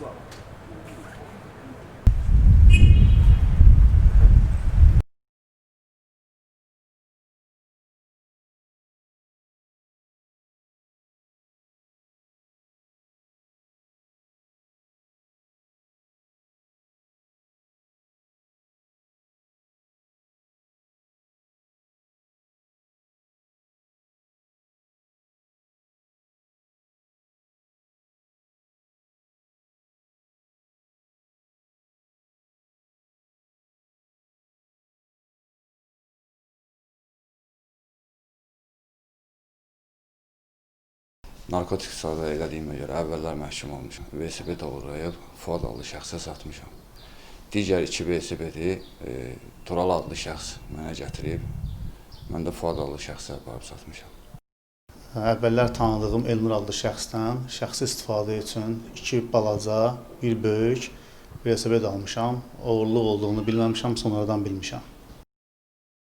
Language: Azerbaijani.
вот Narkotik istifadə elədiyimə görə əvvəllər məhkum olmuşam. Velosiped oğurlayıb Fuad adlı şəxsə satmışam. Digər iki velosipedi e, Tural adlı şəxs mənə gətirib, mən də Fuad adlı şəxsə aparıb satmışam. Əvvəllər tanıdığım Elnur adlı şəxsdən şəxsi istifadə üçün iki balaca, bir böyük velosiped almışam. Oğurluq olduğunu bilməmişəm, sonradan bilmişəm.